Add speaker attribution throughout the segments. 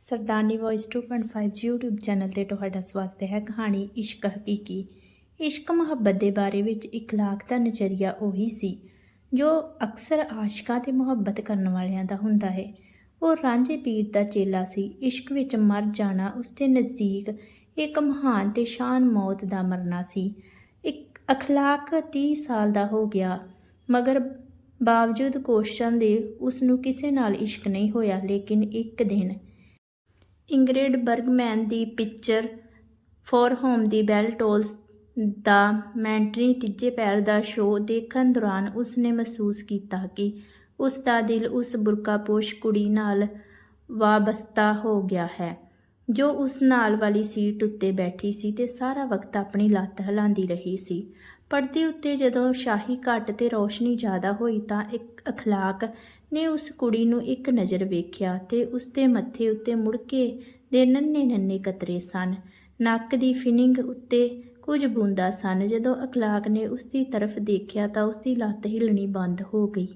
Speaker 1: ਸਰਦਾਰਨੀ voice 2.5 YouTube channel ਤੇ ਤੁਹਾਡਾ ਸਵਾਗਤ ਹੈ ਕਹਾਣੀ ਇਸ਼ਕ ਹਕੀਕੀ। ਇਸ਼ਕ ਮੁਹੱਬਤ ਦੇ ਬਾਰੇ ਵਿੱਚ ਇਖਲਾਕ ਦਾ ਨਜ਼ਰੀਆ ਉਹੀ ਸੀ, ਜੋ ਅਕਸਰ ਆਸ਼ਿਕਾਂ ਤੇ ਮੁਹੱਬਤ ਕਰਨ ਵਾਲਿਆਂ ਦਾ ਹੁੰਦਾ ਹੈ। ਉਹ ਰਾਂਝੇ ਪੀਰ ਦਾ ਚੇਲਾ ਸੀ, ਇਸ਼ਕ ਵਿੱਚ ਮਰ ਜਾਣਾ ਉਸ ਦੇ ਨਜ਼ਦੀਕ ਇੱਕ ਮਹਾਨ ਤੇ ਸ਼ਾਨ ਮੌਤ ਦਾ ਮਰਨਾ ਸੀ। ਇੱਕ ਅਖਲਾਕ 30 ਸਾਲ ਦਾ ਹੋ ਗਿਆ, ਮਗਰ ਬਾਵਜੂਦ ਕੋਸ਼ਿਸ਼ਾਂ ਦੇ ਉਸ ਨੂੰ ਕਿਸੇ ਨਾਲ ਇਸ਼ਕ ਨਹੀਂ ਹੋਇਆ, ਲੇਕਿਨ ਇੱਕ ਦਿਨ Ingrid Bergman the picture for whom the bell tolls ਦਾ ਮੈਂਟਰੀ ਤੀਜੇ ਪੈਰ ਦਾ ਸ਼ੋਅ ਦੇਖਣ ਦੌਰਾਨ ਉਸ ਨੇ ਮਹਿਸੂਸ ਕੀਤਾ ਕਿ ਉਸ ਦਾ ਦਿਲ ਉਸ ਬੁਰਕਾਪੋਸ਼ ਕੁੜੀ ਨਾਲ ਵਾਬਸਤਾ ਹੋ ਗਿਆ ਹੈ, ਜੋ ਉਸ ਨਾਲ ਵਾਲੀ ਸੀਟ ਉੱਤੇ ਬੈਠੀ ਸੀ ਤੇ ਸਾਰਾ ਵਕਤ ਆਪਣੀ ਲੱਤ ਹਿਲਾਉਂਦੀ ਰਹੀ ਸੀ। ਪਰਦੇ ਉੱਤੇ ਜਦੋਂ ਸ਼ਾਹੀ ਘੱਟ ਤੇ ਰੋਸ਼ਨੀ ਜ਼ਿਆਦਾ ਹੋਈ ਤਾਂ ਇੱਕ ਅਖਲਾਕ ਨੇ ਉਸ ਕੁੜੀ ਨੂੰ ਇੱਕ ਨਜ਼ਰ ਵੇਖਿਆ ਤੇ ਉਸ ਦੇ ਮੱਥੇ ਉੱਤੇ ਮੁੜਕੇ ਦੇ ਨੰਨੇ ਨੰਨੇ ਕਤਰੇ ਸਨ। ਨੱਕ ਦੀ ਫਿਨਿੰਗ ਉੱਤੇ ਕੁਝ ਬੂੰਦਾ ਸਨ। ਜਦੋਂ ਅਖਲਾਕ ਨੇ ਉਸ ਦੀ ਤਰਫ ਦੇਖਿਆ ਤਾਂ ਉਸ ਦੀ ਲੱਤ ਹਿਲਣੀ ਬੰਦ ਹੋ ਗਈ।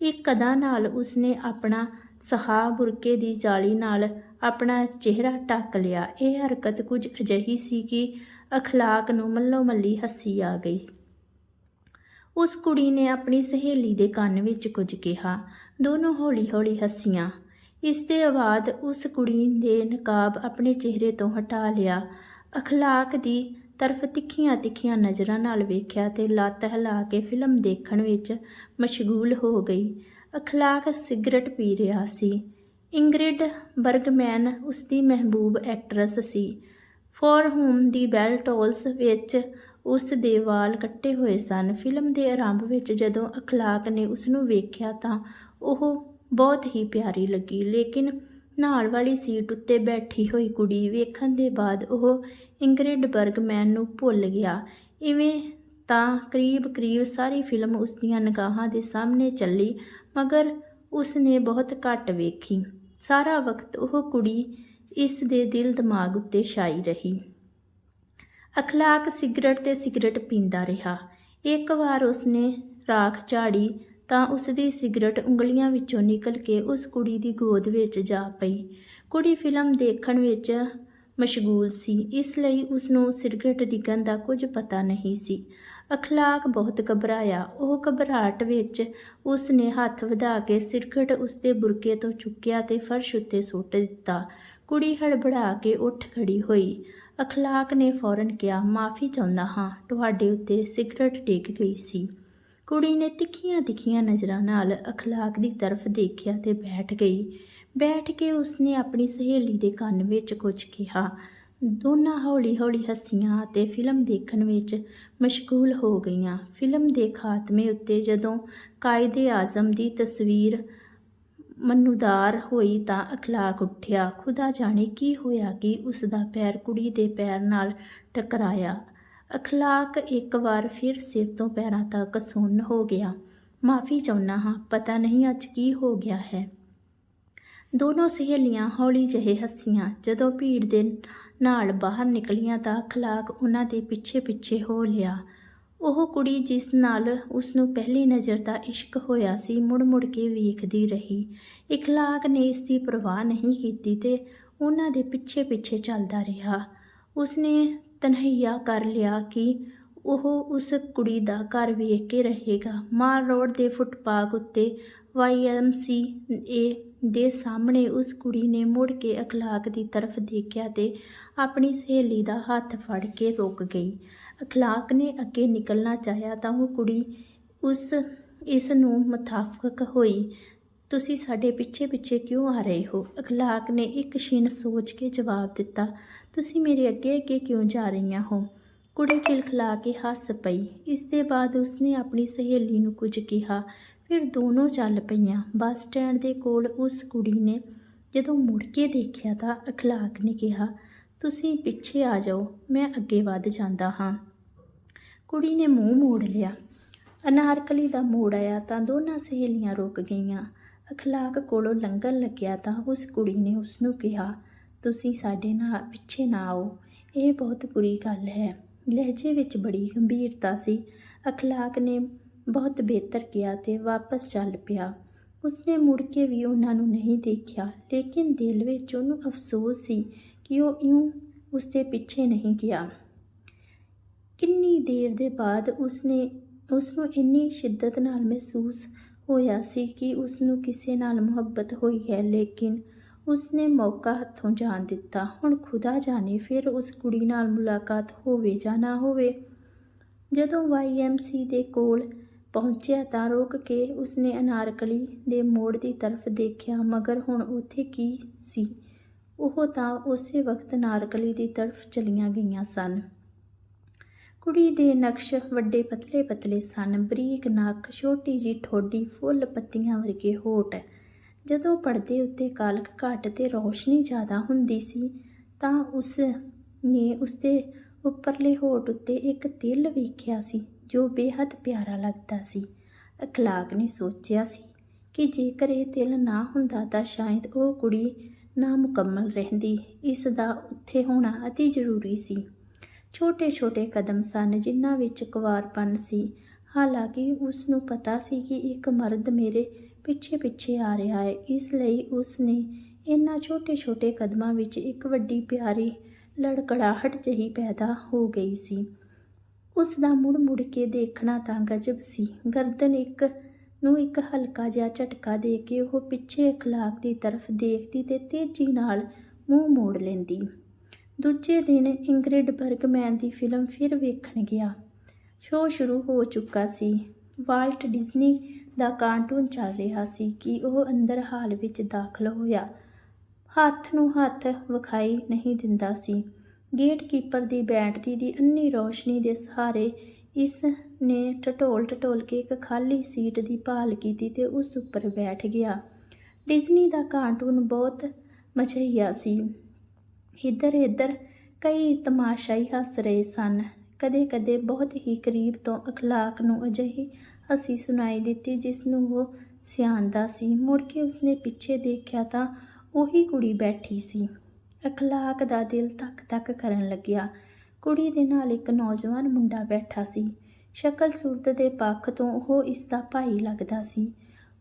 Speaker 1: ਇੱਕ ਕਦਾ ਨਾਲ ਉਸ ਨੇ ਆਪਣਾ ਸਹਾ ਬੁਰਕੇ ਦੀ ਜਾਲੀ ਨਾਲ ਆਪਣਾ ਚਿਹਰਾ ਢੱਕ ਲਿਆ? ਇਹ ਹਰਕਤ ਕੁਝ ਅਜਿਹੀ ਸੀ ਕਿ ਅਖਲਾਕ ਨੂੰ ਮੱਲੋ ਮੱਲੀ ਹੱਸੀ ਆ ਗਈ। ਉਸ ਕੁੜੀ ਨੇ ਆਪਣੀ ਸਹੇਲੀ ਦੇ ਕੰਨ ਵਿੱਚ ਕੁਝ ਕਿਹਾ। ਦੋਨੋਂ ਹੌਲੀ-ਹੌਲੀ ਹੱਸੀਆਂ। ਇਸ ਦੇ ਬਾਅਦ ਉਸ ਕੁੜੀ ਦੇ ਨਕਾਬ ਆਪਣੇ ਚਿਹਰੇ ਤੋਂ ਹਟਾ ਲਿਆ। ਅਖਲਾਕ ਦੀ ਤਰਫ ਤਿੱਖੀਆਂ ਤਿੱਖੀਆਂ ਨਜ਼ਰਾਂ ਨਾਲ ਵੇਖਿਆ ਤੇ ਲੱਤ ਹਿਲਾ ਕੇ ਫਿਲਮ ਦੇਖਣ ਵਿੱਚ ਮਸ਼ਗੂਲ ਹੋ ਗਈ। ਅਖਲਾਕ ਸਿਗਰਟ ਪੀ ਰਿਹਾ ਸੀ। ਇੰਗਰਿਡ ਬਰਗਮੈਨ ਉਸ ਦੀ ਮਹਿਬੂਬ actress C. For whom the bell tolls ਵਿੱਚ ਉਸ ਦੇ ਵਾਲ ਕੱਟੇ ਹੋਏ ਸਨ। ਫਿਲਮ ਦੇ ਆਰੰਭ ਵਿੱਚ ਜਦੋਂ ਅਖਲਾਕ ਨੇ ਉਸ ਨੂੰ ਵੇਖਿਆ ਤਾਂ ਉਹ ਬਹੁਤ ਹੀ ਪਿਆਰੀ ਲੱਗੀ, ਲੇਕਿਨ ਨਾਲ ਵਾਲੀ ਸੀਟ ਉੱਤੇ ਬੈਠੀ ਹੋਈ ਕੁੜੀ ਵੇਖਣ ਦੇ ਬਾਅਦ ਉਹ ਇੰਗਰਿਡ ਬਰਗਮੈਨ ਨੂੰ ਭੁੱਲ ਗਿਆ। ਇਵੇਂ ਤਾਂ ਕਰੀਬ-ਕਰੀਬ ਸਾਰੀ ਫਿਲਮ ਉਸ ਦੀਆਂ ਨਿਗਾਹਾਂ ਦੇ ਸਾਹਮਣੇ ਚੱਲੀ, ਮਗਰ ਉਸ ਨੇ ਬਹੁਤ ਘੱਟ ਵੇਖੀ। ਸਾਰਾ ਵਕਤ ਉਹ ਕੁੜੀ ਇਸ ਦੇ ਦਿਲ ਦਿਮਾਗ ਉੱਤੇ ਛਾਈ ਰਹੀ। ਅਖਲਾਕ ਸਿਗਰਟ ਤੇ ਸਿਗਰਟ ਪੀਂਦਾ ਰਿਹਾ। ਇੱਕ ਵਾਰ ਉਸਨੇ ਰਾਖ ਝਾੜੀ ਤਾਂ ਉਸਦੀ ਸਿਗਰਟ ਉਂਗਲੀਆਂ ਵਿੱਚੋਂ ਨਿਕਲ ਕੇ ਉਸ ਕੁੜੀ ਦੀ ਗੋਦ ਵਿੱਚ ਜਾ ਪਈ। ਕੁੜੀ ਫਿਲਮ ਦੇਖਣ ਵਿੱਚ ਮਸ਼ਗੂਲ ਸੀ। ਇਸ ਲਈ ਉਸ ਨੂੰ ਸਿਗਰਟ ਡਿੱਗਣ ਦਾ ਕੁਝ ਪਤਾ ਨਹੀਂ ਸੀ। ਅਖਲਾਕ ਬਹੁਤ ਘਬਰਾਇਆ। ਉਹ ਘਬਰਾਹਟ ਵਿੱਚ ਉਸ ਨੇ ਹੱਥ ਵਧਾ ਕੇ ਸਿਗਰਟ ਉਸ ਦੇ ਬੁਰਕੇ ਤੋਂ ਚੁੱਕਿਆ ਤੇ ਫਰਸ਼ ਉੱਤੇ ਸੁੱਟ ਦਿੱਤਾ। ਕੁੜੀ ਹੜਬੜਾ ਕੇ ਉੱਠ ਖੜੀ ਹੋਈ। ਅਖਲਾਕ ਨੇ ਫੌਰਨ ਕਿਹਾ, ਮਾਫੀ ਚਾਹੁੰਦਾ ਹਾਂ, ਤੁਹਾਡੇ ਉੱਤੇ ਸਿਗਰਟ ਡਿੱਗ ਗਈ ਸੀ। ਕੁੜੀ ਨੇ ਤਿੱਖੀਆਂ ਤਿੱਖੀਆਂ ਨਜ਼ਰਾਂ ਨਾਲ ਅਖਲਾਕ ਦੀ ਤਰਫ ਦੇਖਿਆ ਤੇ ਬੈਠ ਗਈ। ਬੈਠ ਕੇ ਉਸਨੇ ਆਪਣੀ ਸਹੇਲੀ ਦੇ ਕੰਨ ਵਿੱਚ ਕੁਝ ਕਿਹਾ। ਦੋਨਾਂ ਹੌਲੀ-ਹੌਲੀ ਹੱਸੀਆਂ ਤੇ ਫਿਲਮ ਦੇਖਣ ਵਿੱਚ ਮਸ਼ਗੂਲ ਹੋ ਗਈਆਂ। ਫਿਲਮ ਦੇ ਖਾਤਮੇ ਉੱਤੇ ਜਦੋਂ ਕਾਇਦੇ ਆਜ਼ਮ ਦੀ ਤਸਵੀਰ ਮਨੂਦਾਰ ਹੋਈ ਤਾਂ ਅਖਲਾਕ ਉੱਠਿਆ। ਖੁਦਾ ਜਾਣੇ ਕੀ ਹੋਇਆ ਕਿ ਉਸ ਦਾ ਪੈਰ ਕੁੜੀ ਦੇ ਪੈਰ ਨਾਲ ਟਕਰਾਇਆ ਅਖਲਾਕ ਇੱਕ ਵਾਰ ਫਿਰ ਸਿਰ ਤੋਂ ਪੈਰਾਂ ਤੱਕ ਸੁੰਨ ਹੋ ਗਿਆ। ਮਾਫੀ ਚਾਹੁੰਦਾ ਹਾਂ, ਪਤਾ ਨਹੀਂ ਅੱਜ ਕੀ ਹੋ ਗਿਆ ਹੈ ਦੋਨੋਂ ਸਹੇਲੀਆਂ ਹੌਲੀ ਜਿਹੇ ਹੱਸੀਆਂ। ਜਦੋਂ ਭੀੜ ਦੇ ਨਾਲ ਬਾਹਰ ਨਿਕਲੀਆਂ ਤਾਂ ਅਖਲਾਕ ਉਹਨਾਂ ਦੇ ਪਿੱਛੇ-ਪਿੱਛੇ ਹੋ ਲਿਆ। ਉਹ ਕੁੜੀ ਜਿਸ ਨਾਲ ਉਸ ਨੂੰ ਪਹਿਲੀ ਨਜ਼ਰ ਦਾ ਇਸ਼ਕ ਹੋਇਆ ਸੀ, ਮੁੜ-ਮੁੜ ਕੇ ਵੇਖਦੀ ਰਹੀ। ਇਖਲਾਕ ਨੇ ਇਸ ਦੀ ਪਰਵਾਹ ਨਹੀਂ ਕੀਤੀ ਤੇ ਉਹਨਾਂ ਦੇ ਪਿੱਛੇ-ਪਿੱਛੇ ਚੱਲਦਾ ਰਿਹਾ। ਉਸਨੇ ਤਨਹਈਆ ਕਰ ਲਿਆ ਕਿ ਉਹ ਉਸ ਕੁੜੀ ਦਾ ਘਰ ਵੇਖ ਕੇ ਰਹੇਗਾ। ਮਾਲ ਰੋਡ ਦੇ ਫੁੱਟਪਾਥ ਉੱਤੇ ਵਾਈਐਮਸੀਏ ਦੇ ਸਾਹਮਣੇ ਉਸ ਕੁੜੀ ਨੇ ਮੁੜ ਕੇ ਅਖਲਾਕ ਦੀ ਤਰਫ ਦੇਖਿਆ ਤੇ ਆਪਣੀ ਸਹੇਲੀ ਦਾ ਹੱਥ ਫੜ ਕੇ ਰੁਕ ਗਈ। ਅਖਲਾਕ ਨੇ ਅੱਗੇ ਨਿਕਲਣਾ ਚਾਹਿਆ ਤਾਂ ਉਹ ਕੁੜੀ ਉਸ, ਇਸ ਨੂੰ ਮੁਤਾਫਕ ਹੋਈ, ਤੁਸੀਂ ਸਾਡੇ ਪਿੱਛੇ ਪਿੱਛੇ ਕਿਉਂ ਆ ਰਹੇ ਹੋ? ਅਖਲਾਕ ਨੇ ਇੱਕ ਛਿਨ ਸੋਚ ਕੇ ਜਵਾਬ ਦਿੱਤਾ, ਤੁਸੀਂ ਮੇਰੇ ਅੱਗੇ ਅੱਗੇ ਕਿਉਂ ਜਾ ਰਹੀਆਂ ਹੋ? ਕੁੜੀ ਖਿਲਖਲਾ ਕੇ ਹੱਸ ਪਈ। ਇਸ ਦੇ ਬਾਅਦ ਉਸਨੇ ਆਪਣੀ ਸਹੇਲੀ ਨੂੰ ਕੁਝ ਕਿਹਾ। ਫਿਰ ਦੋਨੋਂ ਚੱਲ ਪਈਆਂ। ਬੱਸ ਸਟੈਂਡ ਦੇ ਕੋਲ ਉਸ ਕੁੜੀ ਨੇ ਜਦੋਂ ਮੁੜ ਕੇ ਦੇਖਿਆ ਤਾਂ ਅਖਲਾਕ ਨੇ ਕਿਹਾ, ਤੁਸੀਂ ਪਿੱਛੇ ਆ ਜਾਓ, ਮੈਂ ਅੱਗੇ ਵੱਧ ਜਾਂਦਾ ਹਾਂ। ਕੁੜੀ ਨੇ ਮੂੰਹ ਮੋੜ ਲਿਆ। ਅਨਾਰਕਲੀ ਦਾ ਮੋੜ ਆਇਆ ਤਾਂ ਦੋਨਾਂ ਸਹੇਲੀਆਂ ਰੁਕ ਗਈਆਂ। ਅਖਲਾਕ ਕੋਲੋਂ ਲੰਘਣ ਲੱਗਿਆ ਤਾਂ ਉਸ ਕੁੜੀ ਨੇ ਉਸ ਨੂੰ ਕਿਹਾ, ਤੁਸੀਂ ਸਾਡੇ ਨਾਲ ਪਿੱਛੇ ਨਾ ਆਓ। ਇਹ ਬਹੁਤ ਬੁਰੀ ਗੱਲ ਹੈ। ਲਹਿਜੇ ਵਿੱਚ ਬੜੀ ਗੰਭੀਰਤਾ ਸੀ। ਅਖਲਾਕ ਨੇ ਬਹੁਤ ਬਿਹਤਰ ਕਿਹਾ ਤੇ ਵਾਪਸ ਚੱਲ ਪਿਆ। ਉਸਨੇ ਮੁੜ ਕੇ ਵੀ ਉਹਨਾਂ ਨੂੰ ਨਹੀਂ ਦੇਖਿਆ, ਲੇਕਿਨ ਦਿਲ ਵਿੱਚ ਉਹਨੂੰ ਅਫਸੋਸ ਸੀ ਕਿ ਉਹ ਇਉਂ ਉਸਦੇ ਪਿੱਛੇ ਨਹੀਂ ਗਿਆ। ਕਿੰਨੀ ਦੇਰ ਦੇ ਬਾਅਦ ਉਸਨੇ ਉਸ ਨੂੰ ਇੰਨੀ ਸ਼ਿੱਦਤ ਨਾਲ ਮਹਿਸੂਸ ਹੋਇਆ ਸੀ ਕਿ ਉਸ ਨੂੰ ਕਿਸੇ ਨਾਲ ਮੁਹੱਬਤ ਹੋਈ ਹੈ, ਲੇਕਿਨ ਉਸਨੇ ਮੌਕਾ ਹੱਥੋਂ ਜਾਣ ਦਿੱਤਾ। ਹੁਣ ਖੁਦਾ ਜਾਣੇ ਫਿਰ ਉਸ ਕੁੜੀ ਨਾਲ ਮੁਲਾਕਾਤ ਹੋਵੇ ਜਾਂ ਨਾ ਹੋਵੇ। ਜਦੋਂ ਵਾਈਐਮਸੀ ਦੇ ਕੋਲ ਪਹੁੰਚਿਆ ਤਾਂ ਰੁਕ ਕੇ ਉਸਨੇ ਅਨਾਰਕਲੀ ਦੇ ਮੋੜ ਦੀ ਤਰਫ ਦੇਖਿਆ, ਮਗਰ ਹੁਣ ਉੱਥੇ ਕੀ ਸੀ? ਉਹ ਤਾਂ ਉਸੇ ਵਕਤ ਅਨਾਰਕਲੀ ਦੀ ਤਰਫ ਚਲੀਆਂ ਗਈਆਂ ਸਨ। ਕੁੜੀ ਦੇ ਨਕਸ਼ ਵੱਡੇ ਪਤਲੇ ਪਤਲੇ ਸਨ। ਬਰੀਕ ਨੱਕ, ਛੋਟੀ ਜੀ ਠੋਡੀ, ਫੁੱਲ ਪੱਤੀਆਂ ਵਰਗੇ ਹੋਠ। ਜਦੋਂ ਪਰਦੇ ਉੱਤੇ ਕਾਲਕ ਘੱਟ ਤੇ ਰੌਸ਼ਨੀ ਜ਼ਿਆਦਾ ਹੁੰਦੀ ਸੀ, ਤਾਂ ਉਸ ਨੇ ਉਸਦੇ ਉੱਪਰਲੇ ਹੋਠ ਉੱਤੇ ਇੱਕ ਤਿਲ ਵੇਖਿਆ ਸੀ, ਜੋ ਬੇਹੱਦ ਪਿਆਰਾ ਲੱਗਦਾ ਸੀ। ਅਖਲਾਕ ਨੇ ਸੋਚਿਆ ਸੀ ਕਿ ਜੇਕਰ ਇਹ ਤਿਲ ਨਾ ਹੁੰਦਾ, ਤਾਂ ਸ਼ਾਇਦ ਉਹ ਕੁੜੀ ਨਾ ਮੁਕੰਮਲ ਰਹਿੰਦੀ। ਇਸ ਦਾ ਉੱਥੇ ਹੋਣਾ ਅਤੀ ਜ਼ਰੂਰੀ ਸੀ। ਛੋਟੇ-ਛੋਟੇ ਕਦਮ ਸਨ ਜਿਨ੍ਹਾਂ ਵਿੱਚ ਕੁਵਾਰਪਨ ਸੀ। ਹਾਲਾਂਕਿ ਉਸ ਨੂੰ ਪਤਾ ਸੀ ਕਿ ਇੱਕ ਮਰਦ ਮੇਰੇ ਪਿੱਛੇ-ਪਿੱਛੇ ਆ ਰਿਹਾ ਹੈ। ਇਸ ਲਈ ਉਸ ਨੇ ਇਹਨਾਂ ਛੋਟੇ-ਛੋਟੇ ਕਦਮਾਂ ਵਿੱਚ ਇੱਕ ਵੱਡੀ ਪਿਆਰੀ ਲੜਕੜਾਹਟ ਜਿਹੀ ਪੈਦਾ ਹੋ ਗਈ ਸੀ। ਉਸ ਦਾ ਮੁੜ-ਮੁੜ ਕੇ ਦੇਖਣਾ ਤਾਂ ਗਜਬ ਸੀ। ਗਰਦਨ ਇੱਕ ਨੂੰ ਇੱਕ ਹਲਕਾ ਜਿਹਾ ਝਟਕਾ ਦੇ ਕੇ ਉਹ ਪਿੱਛੇ ਅਖਲਾਕ ਦੀ ਤਰਫ ਦੇਖਦੀ ਤੇ ਤੇਜ਼ੀ ਨਾਲ ਮੂੰਹ ਮੋੜ ਲੈਂਦੀ। ਦੂਜੇ ਦਿਨ ਇੰਗਰਿਡ ਬਰਗਮੈਨ ਦੀ ਫਿਲਮ ਫਿਰ ਵੇਖਣ ਗਿਆ। ਸ਼ੋਅ ਸ਼ੁਰੂ ਹੋ ਚੁੱਕਾ ਸੀ। ਵਾਲਟ ਡਿਜ਼ਨੀ ਦਾ ਕਾਰਟੂਨ ਚੱਲ ਰਿਹਾ ਸੀ ਕਿ ਉਹ ਅੰਦਰ ਹਾਲ ਵਿੱਚ ਦਾਖਲ ਹੋਇਆ। ਹੱਥ ਨੂੰ ਹੱਥ ਵਿਖਾਈ ਨਹੀਂ ਦਿੰਦਾ ਸੀ। ਗੇਟਕੀਪਰ ਦੀ ਬੈਟਰੀ ਦੀ ਅੰਨੀ ਰੋਸ਼ਨੀ ਦੇ ਸਹਾਰੇ ਇਸ ਨੇ ਟਟੋਲ ਟਟੋਲ ਕੇ ਇੱਕ ਖਾਲੀ ਸੀਟ ਦੀ ਭਾਲ ਕੀਤੀ ਤੇ ਉਸ ਉੱਪਰ ਬੈਠ ਗਿਆ। ਡਿਜ਼ਨੀ ਦਾ ਕਾਰਟੂਨ ਬਹੁਤ ਮਜ਼ਹੀਆ ਸੀ। ਇੱਧਰ ਇੱਧਰ ਕਈ ਤਮਾਸ਼ਾਈ ਹੱਸ ਰਹੇ ਸਨ। ਕਦੇ-ਕਦੇ ਬਹੁਤ ਹੀ ਕਰੀਬ ਤੋਂ ਅਖਲਾਕ ਨੂੰ ਅਜਿਹੀ ਹਸੀ ਸੁਣਾਈ ਦਿੱਤੀ ਜਿਸ ਨੂੰ ਉਹ ਸਿਆਣਦਾ ਸੀ। ਮੁੜ ਕੇ ਉਸਨੇ ਪਿੱਛੇ ਦੇਖਿਆ ਤਾਂ ਉਹੀ ਕੁੜੀ ਬੈਠੀ ਸੀ। ਅਖਲਾਕ ਦਾ ਦਿਲ ਧੱਕ ਧੱਕ ਕਰਨ ਲੱਗਿਆ। ਕੁੜੀ ਦੇ ਨਾਲ ਇੱਕ ਨੌਜਵਾਨ ਮੁੰਡਾ ਬੈਠਾ ਸੀ। ਸ਼ਕਲ ਸੂਰਤ ਦੇ ਪੱਖ ਤੋਂ ਉਹ ਇਸ ਦਾ ਭਾਈ ਲੱਗਦਾ ਸੀ।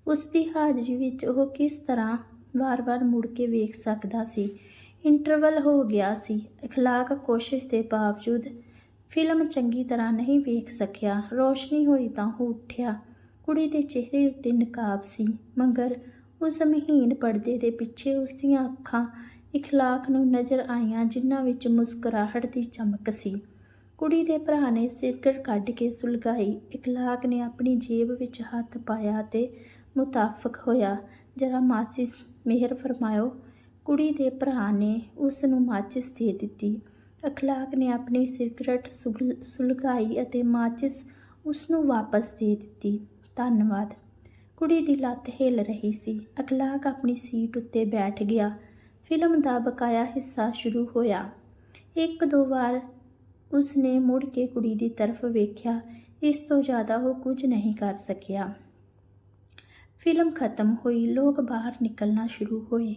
Speaker 1: ਉਸ ਦੀ ਹਾਜ਼ਰੀ ਵਿੱਚ ਉਹ ਕਿਸ ਤਰ੍ਹਾਂ ਵਾਰ-ਵਾਰ ਮੁੜ ਕੇ ਵੇਖ ਸਕਦਾ ਸੀ। ਇੰਟਰਵਲ ਹੋ ਗਿਆ ਸੀ اخلاق ਕੋਸ਼ਿਸ਼ ਦੇ ਬਾਵਜੂਦ ਫਿਲਮ ਚੰਗੀ ਤਰ੍ਹਾਂ ਨਹੀਂ ਵੇਖ ਸਕਿਆ ਰੋਸ਼ਨੀ ਹੋਈ ਤਾਂ ਉਹ ਉੱਠਿਆ ਕੁੜੀ ਦੇ ਚਿਹਰੇ ਉੱਤੇ ਨਕਾਬ ਸੀ ਮਗਰ ਉਸ ਮਹੀਨ ਪਰਦੇ ਦੇ ਪਿੱਛੇ ਉਸ ਦੀਆਂ ਅੱਖਾਂ اخلاق ਨੂੰ ਨਜ਼ਰ ਆਈਆਂ ਜਿਨ੍ਹਾਂ ਵਿੱਚ ਮੁਸਕਰਾਹਟ ਦੀ ਚਮਕ ਸੀ ਕੁੜੀ ਦੇ ਭਰਾ ਨੇ ਸਿਰਕਟ ਕੱਢ ਕੇ ਸੁਲਗਾਈ اخلاق ਨੇ ਆਪਣੀ ਜੇਬ ਵਿੱਚ ਹੱਥ ਪਾਇਆ ਤੇ ਮੁਤਾਫਕ ਹੋਇਆ ਜਰਾ ਮਾਚਿਸ ਮਿਹਰ ਫਰਮਾਇਓ ਕੁੜੀ ਦੇ ਭਰਾ ਨੇ ਉਸ ਨੂੰ ਮਾਚਿਸ ਦੇ ਦਿੱਤੀ। ਅਖਲਾਕ ਨੇ ਆਪਣੀ ਸਿਗਰਟ ਸੁਲ- ਸੁਲਗਾਈ ਅਤੇ ਮਾਚਿਸ ਉਸ ਨੂੰ ਵਾਪਸ ਦੇ ਦਿੱਤੀ। ਧੰਨਵਾਦ। ਕੁੜੀ ਦੀ ਲੱਤ ਹਿੱਲ ਰਹੀ ਸੀ। ਅਖਲਾਕ ਆਪਣੀ ਸੀਟ ਉੱਤੇ ਬੈਠ ਗਿਆ। ਫਿਲਮ ਦਾ ਬਕਾਇਆ ਹਿੱਸਾ ਸ਼ੁਰੂ ਹੋਇਆ। ਇੱਕ ਦੋ ਵਾਰ ਉਸ ਨੇ ਮੁੜ ਕੇ ਕੁੜੀ ਦੀ ਤਰਫ ਵੇਖਿਆ। ਇਸ ਤੋਂ ਜ਼ਿਆਦਾ ਉਹ ਕੁਝ ਨਹੀਂ ਕਰ ਸਕਿਆ। ਫਿਲਮ ਖਤਮ ਹੋਈ। ਲੋਕ ਬਾਹਰ ਨਿਕਲਣਾ ਸ਼ੁਰੂ ਹੋਏ।